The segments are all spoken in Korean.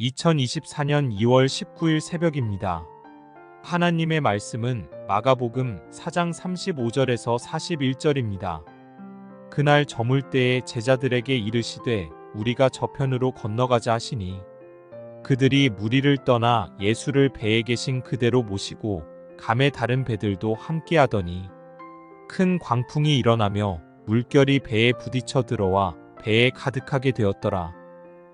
2024년 2월 19일 새벽입니다. 하나님의 말씀은 마가복음 4장 35절에서 41절입니다. 그날 저물 때에 제자들에게 이르시되 우리가 저편으로 건너가자 하시니 그들이 무리를 떠나 예수를 배에 계신 그대로 모시고 감의 다른 배들도 함께 하더니 큰 광풍이 일어나며 물결이 배에 부딪혀 들어와 배에 가득하게 되었더라.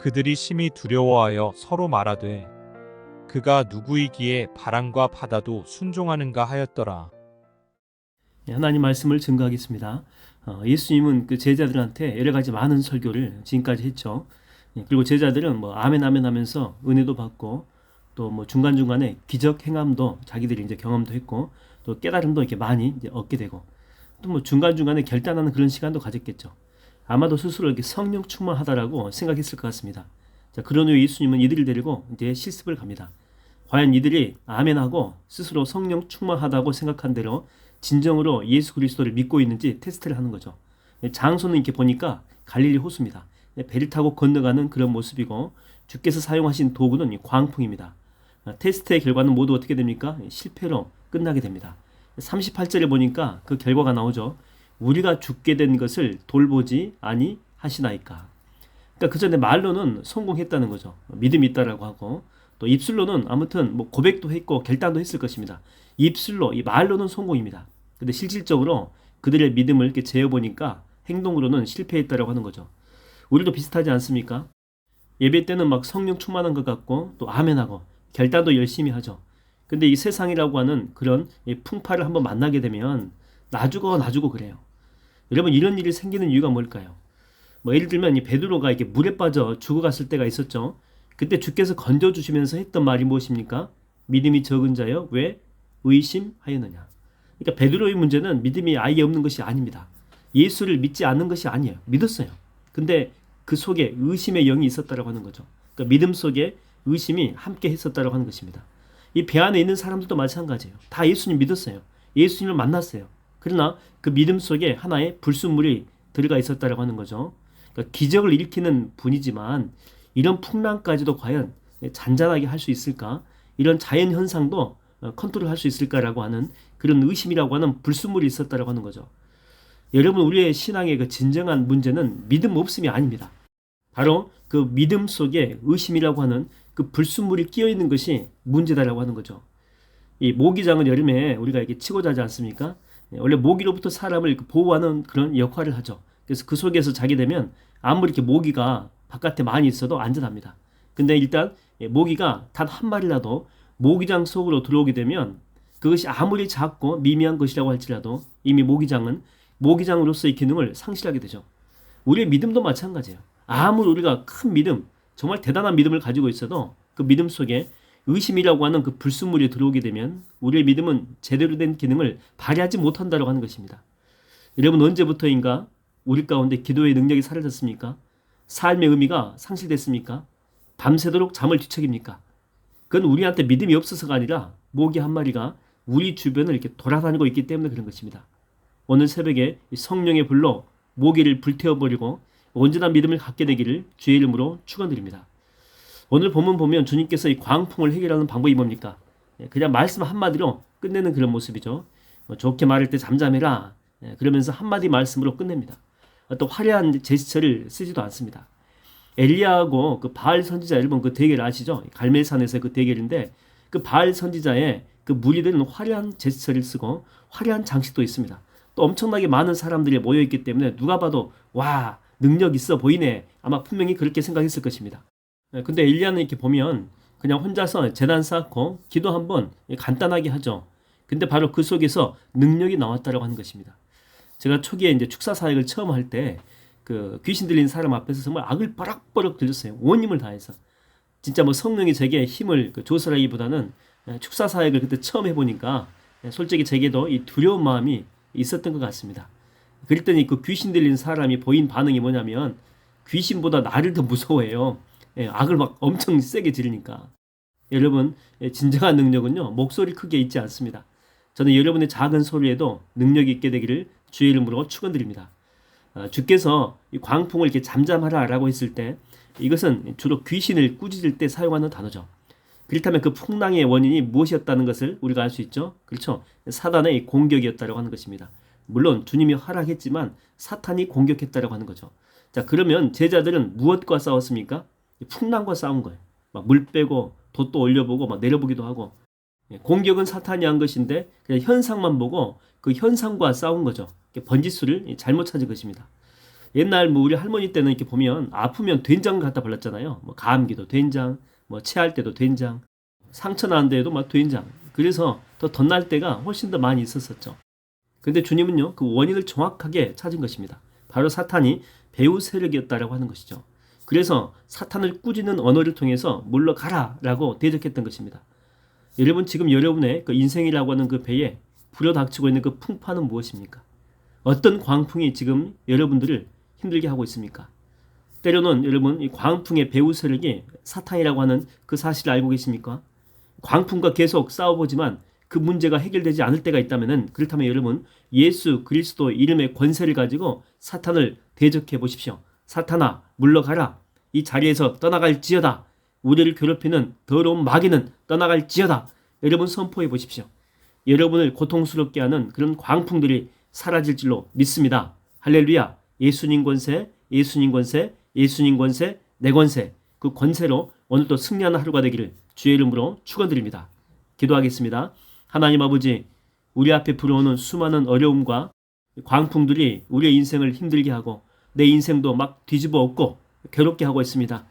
그들이 심히 두려워하여 서로 말하되 그가 누구이기에 바람과 바다도 순종하는가 하였더라. 네, 하나님 말씀을 증거하겠습니다. 어, 예수님은 그 제자들한테 여러 가지 많은 설교를 지금까지 했죠. 예, 그리고 제자들은 뭐 아멘 아멘 하면서 은혜도 받고 또 뭐 중간 중간에 기적 행함도 자기들이 이제 경험도 했고 또 깨달음도 이렇게 많이 얻게 되고 또 뭐 중간 중간에 결단하는 그런 시간도 가졌겠죠. 아마도 스스로 이렇게 성령 충만하다라고 생각했을 것 같습니다. 자, 그런 후에 예수님은 이들을 데리고 이제 실습을 갑니다. 과연 이들이 아멘하고 스스로 성령 충만하다고 생각한 대로 진정으로 예수 그리스도를 믿고 있는지 테스트를 하는 거죠. 장소는 이렇게 보니까 갈릴리 호수입니다. 배를 타고 건너가는 그런 모습이고 주께서 사용하신 도구는 이 광풍입니다. 테스트의 결과는 모두 어떻게 됩니까? 실패로 끝나게 됩니다. 38절에 보니까 그 결과가 나오죠. 우리가 죽게 된 것을 돌보지 아니 하시나이까. 그러니까 그 전에 말로는 성공했다는 거죠. 믿음이 있다라고 하고 또 입술로는 아무튼 뭐 고백도 했고 결단도 했을 것입니다. 입술로 이 말로는 성공입니다. 근데 실질적으로 그들의 믿음을 이렇게 재어 보니까 행동으로는 실패했다라고 하는 거죠. 우리도 비슷하지 않습니까? 예배 때는 막 성령 충만한 것 같고 또 아멘하고 결단도 열심히 하죠. 근데 이 세상이라고 하는 그런 이 풍파를 한번 만나게 되면 놔주고 놔주고 그래요. 여러분 이런 일이 생기는 이유가 뭘까요? 뭐 예를 들면 이 베드로가 이렇게 물에 빠져 죽어갔을 때가 있었죠. 그때 주께서 건져 주시면서 했던 말이 무엇입니까? 믿음이 적은 자여 왜 의심하였느냐. 그러니까 베드로의 문제는 믿음이 아예 없는 것이 아닙니다. 예수를 믿지 않는 것이 아니에요. 믿었어요. 근데 그 속에 의심의 영이 있었다라고 하는 거죠. 그러니까 믿음 속에 의심이 함께 했었다라고 하는 것입니다. 이 배 안에 있는 사람들도 마찬가지예요. 다 예수님 믿었어요. 예수님을 만났어요. 그러나 그 믿음 속에 하나의 불순물이 들어가 있었다라고 하는 거죠. 그러니까 기적을 일으키는 분이지만 이런 풍랑까지도 과연 잔잔하게 할 수 있을까? 이런 자연 현상도 어, 컨트롤할 수 있을까라고 하는 그런 의심이라고 하는 불순물이 있었다라고 하는 거죠. 여러분 우리의 신앙의 그 진정한 문제는 믿음 없음이 아닙니다. 바로 그 믿음 속에 의심이라고 하는 그 불순물이 끼어 있는 것이 문제다라고 하는 거죠. 이 모기장은 여름에 우리가 이렇게 치고 자지 않습니까? 예, 원래 모기로부터 사람을 보호하는 그런 역할을 하죠. 그래서 그 속에서 자게 되면 아무리 이렇게 모기가 바깥에 많이 있어도 안전합니다. 근데 일단 예, 모기가 단 한 마리라도 모기장 속으로 들어오게 되면 그것이 아무리 작고 미미한 것이라고 할지라도 이미 모기장은 모기장으로서의 기능을 상실하게 되죠. 우리의 믿음도 마찬가지예요. 아무리 우리가 큰 믿음, 정말 대단한 믿음을 가지고 있어도 그 믿음 속에 의심이라고 하는 그 불순물이 들어오게 되면 우리의 믿음은 제대로 된 기능을 발휘하지 못한다고 하는 것입니다. 여러분 언제부터인가 우리 가운데 기도의 능력이 사라졌습니까? 삶의 의미가 상실됐습니까? 밤새도록 잠을 뒤척입니까? 그건 우리한테 믿음이 없어서가 아니라 모기 한 마리가 우리 주변을 이렇게 돌아다니고 있기 때문에 그런 것입니다. 오늘 새벽에 성령의 불로 모기를 불태워버리고 온전한 믿음을 갖게 되기를 주의 이름으로 축원드립니다. 오늘 본문 보면 주님께서 이 광풍을 해결하는 방법이 뭡니까? 예, 그냥 말씀 한마디로 끝내는 그런 모습이죠. 뭐 좋게 말할 때 잠잠해라. 예, 그러면서 한마디 말씀으로 끝냅니다. 또 화려한 제스처를 쓰지도 않습니다. 엘리야하고 그 바알 선지자 여러분 그 대결 아시죠? 갈멜산에서 그 대결인데 그 바알 선지자의 그 무리들은 화려한 제스처를 쓰고 화려한 장식도 있습니다. 또 엄청나게 많은 사람들이 모여 있기 때문에 누가 봐도 와 능력 있어 보이네 아마 분명히 그렇게 생각했을 것입니다. 네, 근데 엘리야는 이렇게 보면 그냥 혼자서 재단 쌓고 기도 한번 간단하게 하죠. 근데 바로 그 속에서 능력이 나왔다라고 하는 것입니다. 제가 초기에 이제 축사 사역을 처음 할 때 그 귀신 들린 사람 앞에서 정말 악을 버럭버럭 들렸어요. 온 힘을 다해서. 진짜 뭐 성령이 제게 힘을 그 조설하기보다는 예, 축사 사역을 그때 처음 해보니까 예, 솔직히 제게도 이 두려운 마음이 있었던 것 같습니다. 그랬더니 그 귀신 들린 사람이 보인 반응이 뭐냐면 귀신보다 나를 더 무서워해요. 예, 악을 막 엄청 세게 지르니까. 여러분, 예, 진정한 능력은요, 목소리 크게 있지 않습니다. 저는 여러분의 작은 소리에도 능력이 있게 되기를 주의 이름으로 축원드립니다. 아, 주께서 이 광풍을 이렇게 잠잠하라라고 했을 때 이것은 주로 귀신을 꾸짖을 때 사용하는 단어죠. 그렇다면 그 풍랑의 원인이 무엇이었다는 것을 우리가 알 수 있죠. 그렇죠. 사단의 공격이었다고 하는 것입니다. 물론 주님이 허락했지만 사탄이 공격했다고 하는 거죠. 자, 그러면 제자들은 무엇과 싸웠습니까? 이 풍랑과 싸운 거예요. 막 물 빼고 돛도 올려보고 막 내려보기도 하고 예, 공격은 사탄이 한 것인데 그냥 현상만 보고 그 현상과 싸운 거죠. 번지수를 잘못 찾은 것입니다. 옛날 뭐 우리 할머니 때는 이렇게 보면 아프면 된장 갖다 발랐잖아요. 뭐 감기도 된장, 뭐 체할 때도 된장, 상처 난 데에도 막 된장. 그래서 더 덧날 때가 훨씬 더 많이 있었었죠. 근데 주님은요 그 원인을 정확하게 찾은 것입니다. 바로 사탄이 배우 세력이었다라고 하는 것이죠. 그래서 사탄을 꾸짖는 언어를 통해서 물러가라 라고 대적했던 것입니다. 여러분 지금 여러분의 그 인생이라고 하는 그 배에 불어닥치고 있는 그 풍파는 무엇입니까? 어떤 광풍이 지금 여러분들을 힘들게 하고 있습니까? 때로는 여러분 이 광풍의 배후 세력이 사탄이라고 하는 그 사실을 알고 계십니까? 광풍과 계속 싸워보지만 그 문제가 해결되지 않을 때가 있다면은 그렇다면 여러분 예수 그리스도 이름의 권세를 가지고 사탄을 대적해 보십시오. 사탄아 물러가라. 이 자리에서 떠나갈지어다. 우리를 괴롭히는 더러운 마귀는 떠나갈지어다. 여러분 선포해 보십시오. 여러분을 고통스럽게 하는 그런 광풍들이 사라질 줄로 믿습니다. 할렐루야. 예수님 권세, 예수님 권세, 예수님 권세, 내 권세. 그 권세로 오늘도 승리하는 하루가 되기를 주의 이름으로 축원드립니다. 기도하겠습니다. 하나님 아버지, 우리 앞에 불어오는 수많은 어려움과 광풍들이 우리의 인생을 힘들게 하고 내 인생도 막 뒤집어 엎고 괴롭게 하고 있습니다.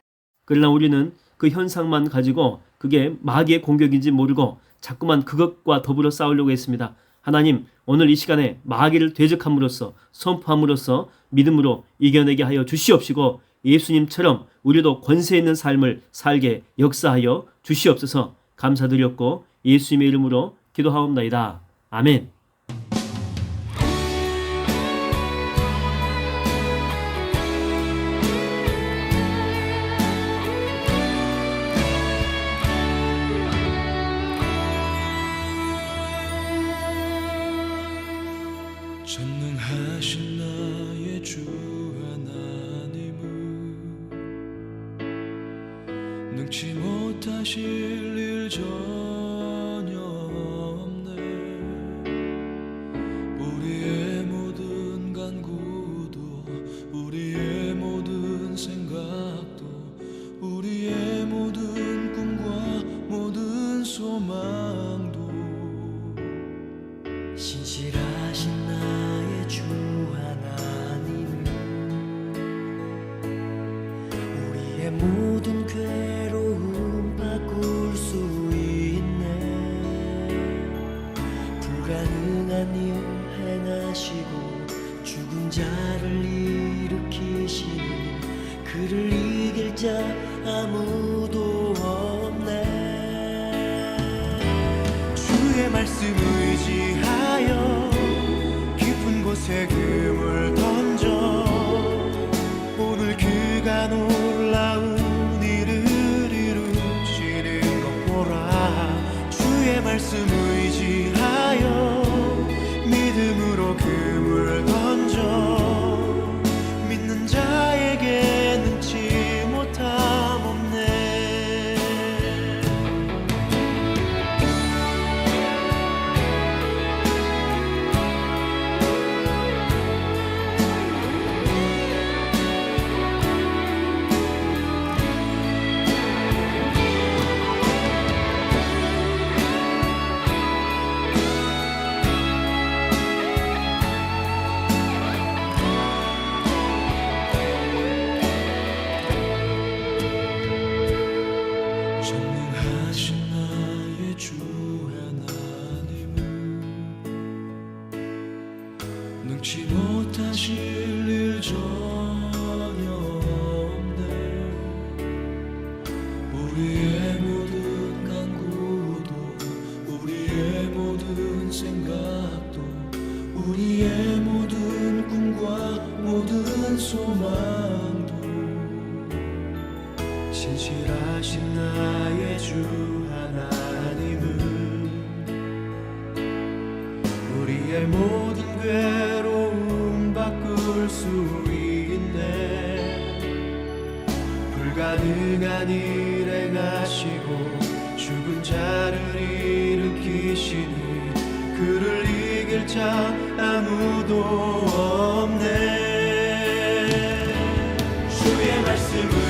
그러나 우리는 그 현상만 가지고 그게 마귀의 공격인지 모르고 자꾸만 그것과 더불어 싸우려고 했습니다. 하나님, 오늘 이 시간에 마귀를 대적함으로써 선포함으로써 믿음으로 이겨내게 하여 주시옵시고 예수님처럼 우리도 권세 있는 삶을 살게 역사하여 주시옵소서 감사드렸고 예수님의 이름으로 기도하옵나이다. 아멘. 모든 괴로움 바꿀 수 있네. 불가능한 일 행하시고 죽은 자를 일으키시니 그를 이길 자 아무도 없네. 주의 말씀 의지하여 깊은 곳에 금을 우리의 모든 간구도 우리 모든 생각도 우리 모든 꿈과 모든 소망도 진실하신 나의 주 하나님은 우리 모든 괴로움 바꿀 수 있네. 가득한 일에 가시고 죽은 자를 일으키시니 그를 이길 자 아무도 없네. 주의 말씀을